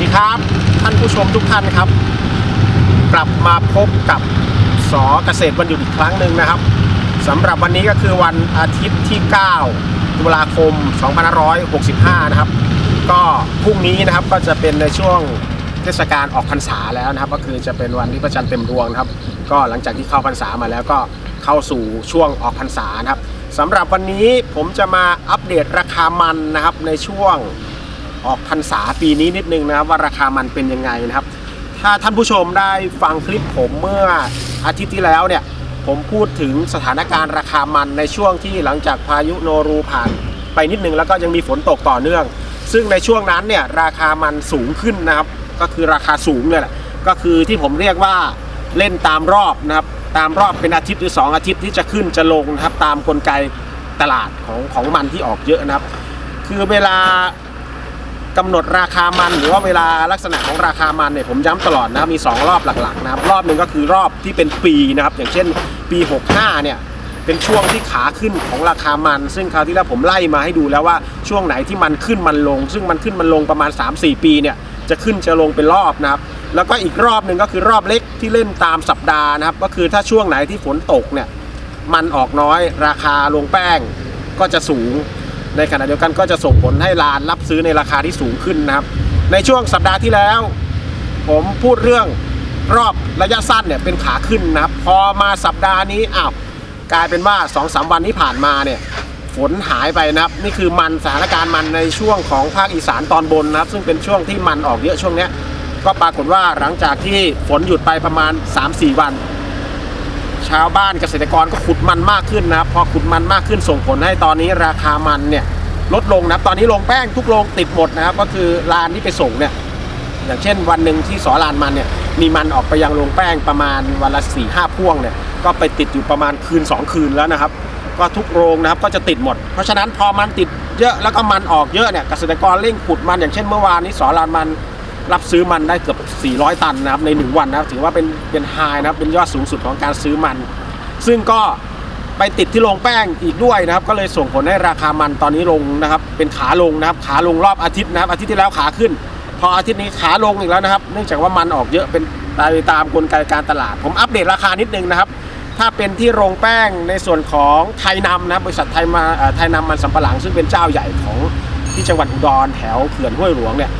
ดีครับ ท่านผู้ชมทุกท่านครับ กลับมาพบกับสอเกษตรวันหยุดอีกครั้งหนึ่งนะครับสำหรับวันนี้ก็คือวันอาทิตย์ที่ 9 ตุลาคม 2565 นะครับ ก็พรุ่งนี้นะครับก็จะเป็นในช่วงเทศกาลออกพรรษาแล้วนะครับ ก็คือจะเป็นวันที่พระจันทร์เต็มดวงนะครับ ก็หลังจากที่เข้าพรรษามาแล้วก็เข้าสู่ช่วงออกพรรษานะครับสำหรับวันนี้ผมจะมาอัปเดตราคามันนะครับในช่วง ออกพรรษาปีนี้นิดนึงนะครับว่าราคามันเป็นยังไงนะครับ ถ้าท่านผู้ชมได้ฟังคลิปผมเมื่ออาทิตย์ที่แล้วเนี่ยผมพูดถึงสถานการณ์ราคามันในช่วงที่หลังจากพายุโนรูผ่าน ไปนิดนึงแล้วก็ยังมีฝนตกต่อเนื่อง ซึ่งในช่วงนั้นเนี่ยราคามันสูงขึ้นนะครับ ก็คือราคาสูงเนี่ยแหละก็คือที่ผมเรียกว่าเล่นตามรอบนะครับตามรอบเป็นอาทิตย์หรือ 2 อาทิตย์ที่จะขึ้นจะลงนะครับตามกลไกตลาดของของมันที่ออกเยอะนะครับ คือเวลา กำหนดราคามันหรือว่าเวลาลักษณะของราคามันเนี่ยผมย้ำตลอดนะครับมี 2 รอบหลักๆนะครับรอบหนึ่งก็คือรอบที่เป็นปีนะครับอย่างเช่นปี 65 เนี่ยเป็นช่วงที่ขาขึ้นของราคามัน ซึ่งคราวที่แล้วผมไล่มาให้ดูแล้วว่าช่วงไหนที่มันขึ้นมันลง ซึ่งมันขึ้นมันลงประมาณ 3-4 ปีเนี่ยจะขึ้นจะลงเป็นรอบนะครับแล้วก็อีกรอบหนึ่งก็คือรอบเล็กที่เล่นตามสัปดาห์นะครับ ก็คือถ้าช่วงไหนที่ฝนตกเนี่ยมันออกน้อยราคาลงแป้งก็จะสูง ในขณะเดียวกันก็จะส่งผลให้ร้านรับซื้อในราคาที่สูงขึ้นนะครับ ในช่วงสัปดาห์ที่แล้ว ผมพูดเรื่องรอบระยะสั้นเนี่ยเป็นขาขึ้นนะครับ พอมาสัปดาห์นี้อ้าวกลายเป็นว่า2อสวันที่ผ่านมาเนี่ยฝนหายไปนะครับ นี่คือมันสถานการณ์มันในช่วงของภาคอีสานตอนบนนะครับ ซึ่งเป็นช่วงที่มันออกเยอะช่วงนี้ก็ปรากฏว่าหลังจากที่ฝนหยุดไปประมาณ 3-4 วัน ชาวบ้านเกษตรกรก็ขุดมันมากขึ้นนะครับพอขุดมันมากขึ้นส่งผลให้ตอนนี้ราคามันเนี่ยลดลงนะครับตอนนี้ลงแป้งทุกโรงติดหมดนะครับ ก็คือลานที่ไปส่งเนี่ยอย่างเช่นวันหนึ่งที่สอลานมันเนี่ยมีมันออกไปยังโรงแป้งประมาณวันละ4ี่ห้าพ่วงเนี่ยก็ไปติดอยู่ประมาณคืน 2 คืนแล้วนะครับ ก็ทุกโรงนะครับก็จะติดหมด เพราะฉะนั้นพอมันติดเยอะแล้วก็มันออกเยอะเนี่ยเกษตรกรเร่งขุดมันอย่างเช่นเมื่อวานนี้สอลานมัน รับซื้อมันได้เกือบ 400 ตันนะครับใน1วันนะครับถือว่าเป็นเป็นไฮนะครับเป็นยอดสูงสุดของการซื้อมัน ซึ่งก็ไปติดที่โรงแป้งอีกด้วยนะครับ ก็เลยส่งผลให้ราคามันตอนนี้ลงนะครับ เป็นขาลงนะครับ ขาลงรอบอาทิตย์นะครับ อาทิตย์ที่แล้วขาขึ้น พออาทิตย์นี้ขาลงอีกแล้วนะครับ เนื่องจากว่ามันออกเยอะเป็นตามตามกลไกการตลาด ผมอัปเดตราคานิดนึงนะครับ ถ้าเป็นที่โรงแป้งในส่วนของไทยนำนะรบบริษัทไทยมาไทยนำมันสำปะหลังซึ่งเป็นเจ้าใหญ่ของที่จังหวัดอุดรแถวเขื่อนห้วยหลวงเนี่ย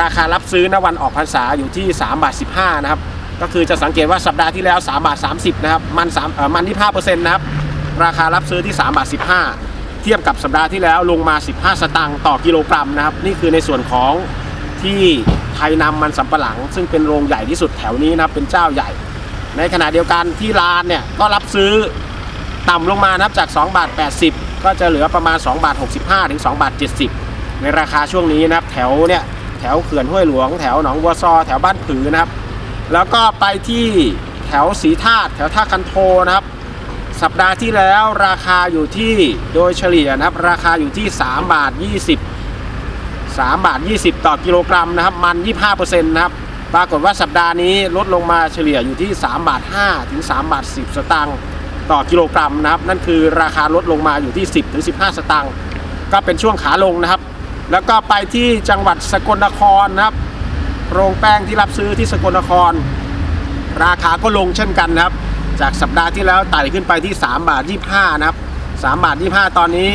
ราคารับซื้อณวันออกพรรษาอยู่ที่3บาท15นะครับก็คือจะสังเกตว่าสัปดาห์ที่แล้ว3บาท30นะครับมัน3เอ่อมันที่5%นะครับราคารับซื้อที่3บาท15 เทียบกับสัปดาห์ที่แล้วลงมา 15 สตางค์ต่อกิโลกรัมนะครับนี่คือในส่วนของที่ไทยนำมันสำปะหลัง ซึ่งเป็นโรงใหญ่ที่สุดแถวนี้นะครับเป็นเจ้าใหญ่ ในขณะเดียวกันที่ร้านเนี่ยก็รับซื้อต่ำลงมานะครับจาก2บาท80 ก็จะเหลือประมาณ2บาท65ถึง2บาท70 ในราคาช่วงนี้นะครับแถวเนี่ย แถวเขื่อนห้วยหลวง แถวหนองบัวซอ แถวบ้านผือนะครับ แล้วก็ไปที่แถวสีธาตุแถวท่าคันโทนะครับ สัปดาห์ที่แล้วราคาอยู่ที่โดยเฉลี่ยนะครับ ราคาอยู่ที่ 3 บาท 20 3 บาท 20 ต่อกิโลกรัมนะครับ มัน 25%นะครับปรากฏว่าสัปดาห์นี้ลดลงมาเฉลี่ยอยู่ที่ 3 บาท 5 ถึง 3 บาท 10 สตางค์ต่อกิโลกรัมนะครับ นั่นคือราคาลดลงมาอยู่ที่ 10 ถึง 15 สตางค์ก็เป็นช่วงขาลงนะครับ แล้วก็ไปที่จังหวัดสกลนครนะครับ โรงแป้งที่รับซื้อที่สกลนคร ราคาก็ลงเช่นกันนะครับ จากสัปดาห์ที่แล้วไต่ขึ้นไปที่3บาท25นะครับ3บาท25 ตอนนี้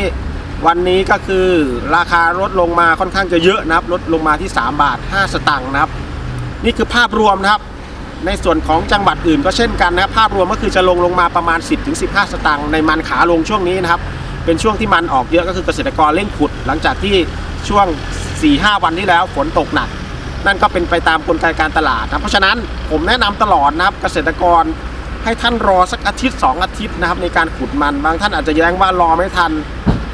วันนี้ก็คือราคาลดลงมาค่อนข้างจะเยอะนะครับลดลงมาที่ 3 บาท 5 สตางค์นะครับ นี่คือภาพรวมนะครับ ในส่วนของจังหวัดอื่นก็เช่นกันนะครับ ภาพรวมก็คือจะลงลงมาประมาณ 10-15 สตางค์ในมันขาลงช่วงนี้นะครับ เป็นช่วงที่มันออกเยอะก็คือเกษตรกรเร่งขุดหลังจากที่ ช่วง 4-5 วันที่แล้วฝนตกหนัก นั่นก็เป็นไปตามกลไกการตลาดนะเพราะฉะนั้นผมแนะนำตลอดนะครับเกษตรกรให้ท่านรอสักอาทิตย์ 2 อาทิตย์นะครับในการขุดมัน บางท่านอาจจะแย้งว่ารอไม่ทัน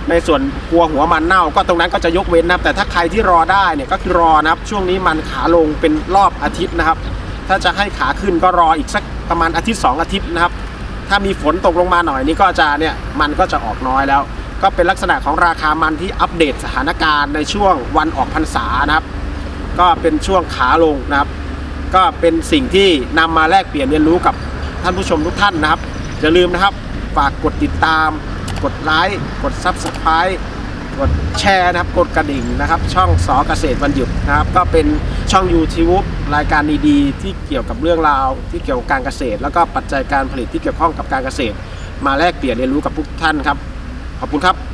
ในส่วนกลัวหัวมันเน่า ก็ตรงนั้นก็จะยกเว้นนะครับ แต่ถ้าใครที่รอได้เนี่ยก็คือรอนะครับ ช่วงนี้มันขาลงเป็นรอบอาทิตย์นะครับ ถ้าจะให้ขาขึ้นก็รออีกสักประมาณอาทิตย์ 2 อาทิตย์นะครับ ถ้ามีฝนตกลงมาหน่อยนี่ก็จะเนี่ยมันก็จะออกน้อยแล้ว ก็เป็นลักษณะของราคามันที่อัปเดตสถานการณ์ในช่วงวันออกพรรษานะครับ ก็เป็นช่วงขาลงนะครับ ก็เป็นสิ่งที่นำมาแลกเปลี่ยนเรียนรู้กับท่านผู้ชมทุกท่านนะครับอย่าลืมนะครับฝากกดติดตาม กดไลค์กด Subscribe กดแชร์นะครับ กดกระดิ่งนะครับ ช่องสอเกษตรวันหยุดนะครับ ก็เป็นช่อง YouTube รายการดีๆ ที่เกี่ยวกับเรื่องราว ที่เกี่ยวกับการเกษตร แล้วก็ปัจจัยการผลิตที่เกี่ยวข้องกับการเกษตร มาแลกเปลี่ยนเรียนรู้กับพวกท่านครับ ขอบคุณครับ